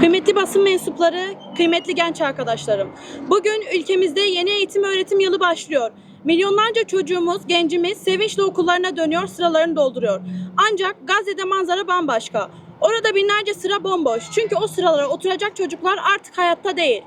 Kıymetli basın mensupları, kıymetli genç arkadaşlarım. Bugün ülkemizde yeni eğitim öğretim yılı başlıyor. Milyonlarca çocuğumuz, gencimiz sevinçle okullarına dönüyor, sıralarını dolduruyor. Ancak Gazze'de manzara bambaşka. Orada binlerce sıra bomboş. Çünkü o sıralara oturacak çocuklar artık hayatta değil.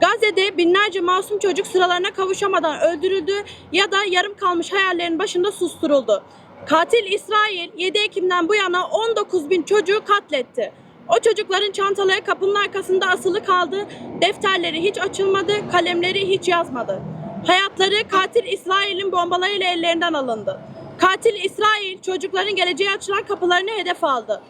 Gazze'de binlerce masum çocuk sıralarına kavuşamadan öldürüldü ya da yarım kalmış hayallerin başında susturuldu. Katil İsrail 7 Ekim'den bu yana 19 bin çocuğu katletti. O çocukların çantaları kapının arkasında asılı kaldı, defterleri hiç açılmadı, kalemleri hiç yazmadı. Hayatları katil İsrail'in bombalarıyla ellerinden alındı. Katil İsrail çocukların geleceğe açılan kapılarını hedef aldı.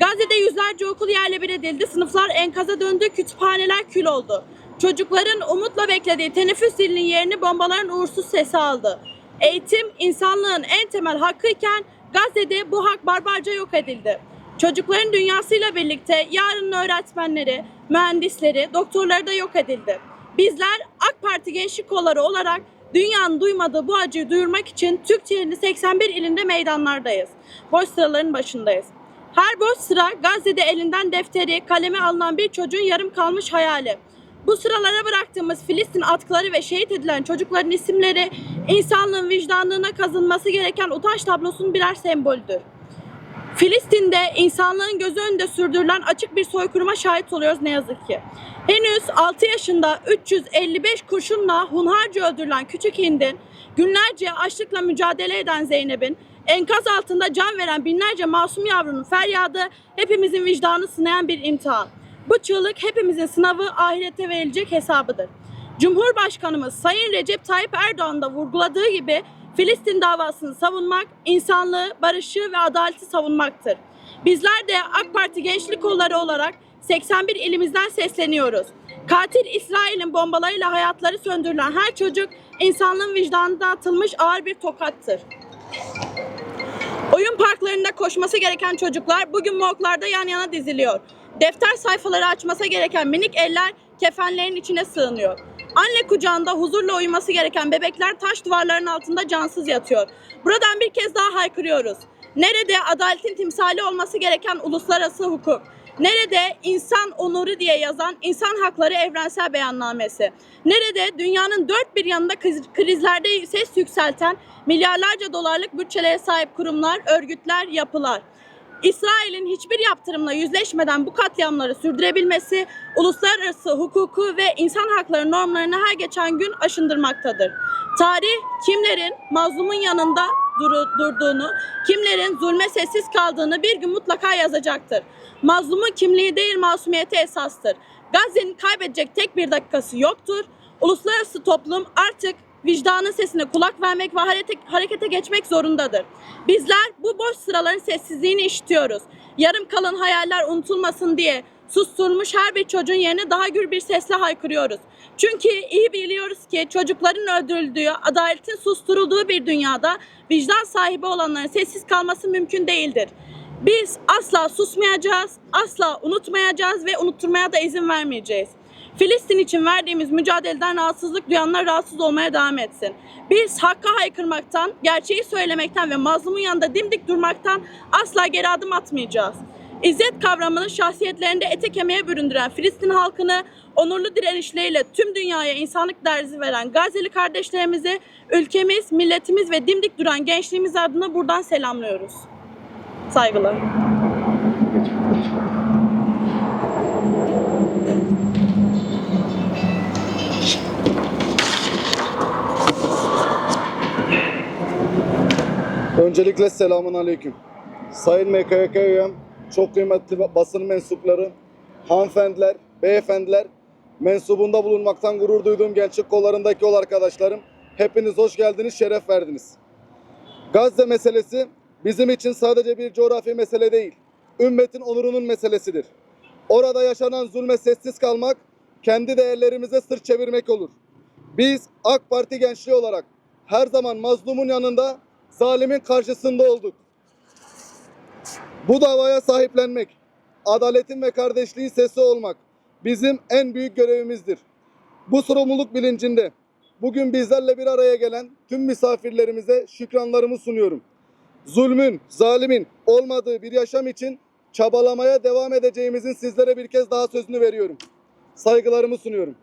Gazze'de yüzlerce okul yerle bir edildi, sınıflar enkaza döndü, kütüphaneler kül oldu. Çocukların umutla beklediği teneffüs zilinin yerini bombaların uğursuz sesi aldı. Eğitim insanlığın en temel hakkıyken Gazze'de bu hak barbarca yok edildi. Çocukların dünyasıyla birlikte yarının öğretmenleri, mühendisleri, doktorları da yok edildi. Bizler AK Parti Gençlik Kolları olarak dünyanın duymadığı bu acıyı duyurmak için Türkiye'nin 81 ilinde meydanlardayız. Boş sıraların başındayız. Her boş sıra Gazze'de elinden defteri, kalemi alınan bir çocuğun yarım kalmış hayali. Bu sıralara bıraktığımız Filistin atkıları ve şehit edilen çocukların isimleri insanlığın vicdanlığına kazınması gereken utanç tablosunun birer sembolüdür. Filistin'de insanlığın gözü önünde sürdürülen açık bir soykırıma şahit oluyoruz ne yazık ki. Henüz 6 yaşında 355 kurşunla hunharca öldürülen küçük Hind'in, günlerce açlıkla mücadele eden Zeynep'in, enkaz altında can veren binlerce masum yavrunun feryadı hepimizin vicdanı sınayan bir imtihan. Bu çığlık hepimizin sınavı ahirette verilecek hesabıdır. Cumhurbaşkanımız Sayın Recep Tayyip Erdoğan da vurguladığı gibi Filistin davasını savunmak, insanlığı, barışı ve adaleti savunmaktır. Bizler de AK Parti Gençlik Kolları olarak 81 ilimizden sesleniyoruz. Katil İsrail'in bombalarıyla hayatları söndürülen her çocuk insanlığın vicdanına atılmış ağır bir tokattır. Oyun parklarında koşması gereken çocuklar bugün morglarda yan yana diziliyor. Defter sayfaları açması gereken minik eller kefenlerin içine sığınıyor. Anne kucağında huzurla uyuması gereken bebekler taş duvarların altında cansız yatıyor. Buradan bir kez daha haykırıyoruz. Nerede adaletin timsali olması gereken uluslararası hukuk? Nerede insan onuru diye yazan insan hakları evrensel beyannamesi? Nerede dünyanın dört bir yanında kriz- krizlerde ses yükselten milyarlarca dolarlık bütçelere sahip kurumlar, örgütler, yapılar? İsrail'in hiçbir yaptırımla yüzleşmeden bu katliamları sürdürebilmesi uluslararası hukuku ve insan hakları normlarını her geçen gün aşındırmaktadır. Tarih kimlerin mazlumun yanında duru- durduğunu, kimlerin zulme sessiz kaldığını bir gün mutlaka yazacaktır. Mazlumun kimliği değil masumiyeti esastır. Gazze'nin kaybedecek tek bir dakikası yoktur. Uluslararası toplum artık vicdanın sesine kulak vermek ve harekete, harekete geçmek zorundadır. Bizler bu boş sıraların sessizliğini işitiyoruz. Yarım kalan hayaller unutulmasın diye susturulmuş her bir çocuğun yerine daha gür bir sesle haykırıyoruz. Çünkü iyi biliyoruz ki çocukların öldürüldüğü, adaletin susturulduğu bir dünyada vicdan sahibi olanların sessiz kalması mümkün değildir. Biz asla susmayacağız, asla unutmayacağız ve unutturmaya da izin vermeyeceğiz. Filistin için verdiğimiz mücadeleden rahatsızlık duyanlar rahatsız olmaya devam etsin. Biz hakka haykırmaktan, gerçeği söylemekten ve mazlumun yanında dimdik durmaktan asla geri adım atmayacağız. İzzet kavramını şahsiyetlerinde ete kemiğe büründüren Filistin halkını onurlu direnişleriyle tüm dünyaya insanlık dersi veren Gazze'li kardeşlerimizi ülkemiz, milletimiz ve dimdik duran gençliğimiz adına buradan selamlıyoruz. Saygılar. Öncelikle selamun aleyküm. Sayın MKYK üyem, çok kıymetli basın mensupları, hanımefendiler, beyefendiler, mensubunda bulunmaktan gurur duyduğum gençlik kollarındaki yol arkadaşlarım, hepiniz hoş geldiniz, şeref verdiniz. Gazze meselesi bizim için sadece bir coğrafi mesele değil, ümmetin onurunun meselesidir. Orada yaşanan zulme sessiz kalmak, kendi değerlerimize sırt çevirmek olur. Biz AK Parti gençliği olarak her zaman mazlumun yanında, zalimin karşısında olduk. Bu davaya sahiplenmek, adaletin ve kardeşliğin sesi olmak bizim en büyük görevimizdir. Bu sorumluluk bilincinde bugün bizlerle bir araya gelen tüm misafirlerimize şükranlarımı sunuyorum. Zulmün, zalimin olmadığı bir yaşam için çabalamaya devam edeceğimizin sizlere bir kez daha sözünü veriyorum. Saygılarımı sunuyorum.